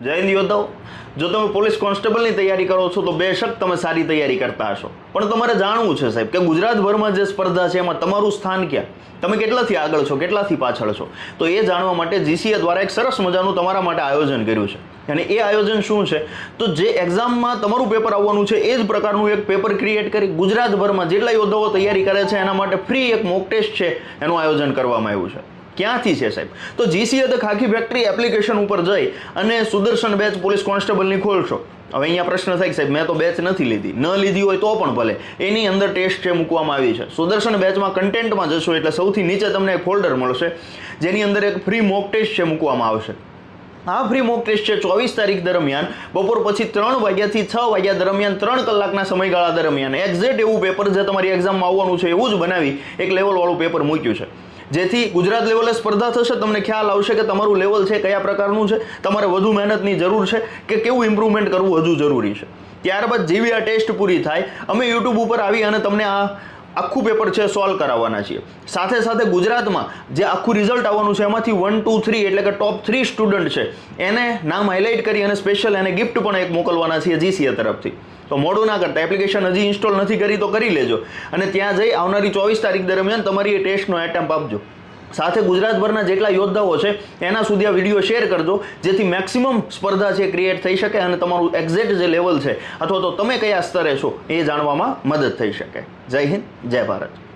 જય હિન્દ યોદ્ધાઓ જો તમે પોલીસ કોન્સ્ટેબલની તૈયારી કરો છો તો બેશક તમે સારી તૈયારી કરતા હશો. પણ તમારે જાણવું છે સાહેબ કે ગુજરાતભરમાં જે સ્પર્ધા છે એમાં તમારું સ્થાન ક્યાં? તમે કેટલાથી આગળ છો? કેટલાથી પાછળ છો? તો એ જાણવા માટે જીસીએ દ્વારા એક સરસ મજાનું તમારા માટે આયોજન કર્યું છે. અને એ આયોજન શું છે? તો જે એક્ઝામમાં તમારું પેપર આવવાનું છે, એ જ પ્રકારનું એક પેપર ક્રિએટ કરી ગુજરાતભરમાં જેટલા યોદ્ધાઓ તૈયારી કરે છે, એના માટે ફ્રી એક મોક ટેસ્ટ છે, એનું આયોજન કરવામાં આવ્યું છે. ક્યાંથી છે સાહેબ? તો જીસી ધ ખાખી ફેક્ટરી એપ્લિકેશન ઉપર જઈ અને સુદર્શન બેચ પોલીસ કોન્સ્ટેબલની ખોલશો. હવે અહીંયા પ્રશ્ન થાય સાહેબ, મેં તો બેચ નથી લીધી. ન લીધી હોય તો પણ ભલે. એની અંદર ટેસ્ટ છે મૂકવામાં આવી છે. સુદર્શન બેચમાં કન્ટેન્ટમાં જશો એટલે સૌથી નીચે તમને એક ફોલ્ડર મળશે, જેની અંદર એક ફ્રી મોક ટેસ્ટ છે મૂકવામાં આવશે. આ ફ્રી મોક ટેસ્ટ છે ચોવીસ તારીખ દરમિયાન, બપોર પછી ત્રણ વાગ્યાથી છ વાગ્યા દરમિયાન, ત્રણ કલાકના સમયગાળા દરમિયાન. એક્ઝેક્ટ એવું પેપર જે તમારી એક્ઝામમાં આવવાનું છે એવું જ બનાવી એક લેવલવાળું પેપર મૂક્યું છે. જેથી ગુજરાત લેવલે સ્પર્ધા થશે. તમને ખ્યાલ આવશે કે તમારું લેવલ છે કયા પ્રકારનું છે, તમારે વધુ મહેનતની જરૂર છે કે કેવું ઇમ્પ્રુવમેન્ટ કરવું હજુ જરૂરી છે. ત્યારબાદ જેવી આ ટેસ્ટ પૂરી થાય, અમે યુટ્યુબ ઉપર આવી અને તમને આ આખું પેપર છે સોલ્વ કરાવવાના છીએ સાથે સાથે ગુજરાતમાં જે આખું રિઝલ્ટ આવવાનું છે, એમાંથી વન ટુ થ્રી એટલે કે ટોપ થ્રી સ્ટુડન્ટ છે. એને નામ હાઇલાઇટ કરી અને સ્પેશિયલ એને ગિફ્ટ પણ એક મોકલવાના છીએ જીસીએ તરફથી. તો મોડું ના કરતા એપ્લિકેશન હજી ઇન્સ્ટોલ નથી કરી, તો કરી લેજો. અને ત્યાં જઈ આવનારી ચોવીસ તારીખ દરમિયાન તમારી એ ટેસ્ટનો એટેમ્પ આપજો. સાથે ગુજરાતભરના જેટલા યોદ્ધાઓ છે, એના સુધી આ વીડિયો શેર કરજો, જેથી મેક્સિમમ સ્પર્ધા છે ક્રિએટ થઈ શકે અને તમારું એક્ઝેક્ટ જે લેવલ છે, અથવા તો તમે કયા સ્તરે છો એ જાણવામાં મદદ થઈ શકે. જય હિન્દ, જય ભારત.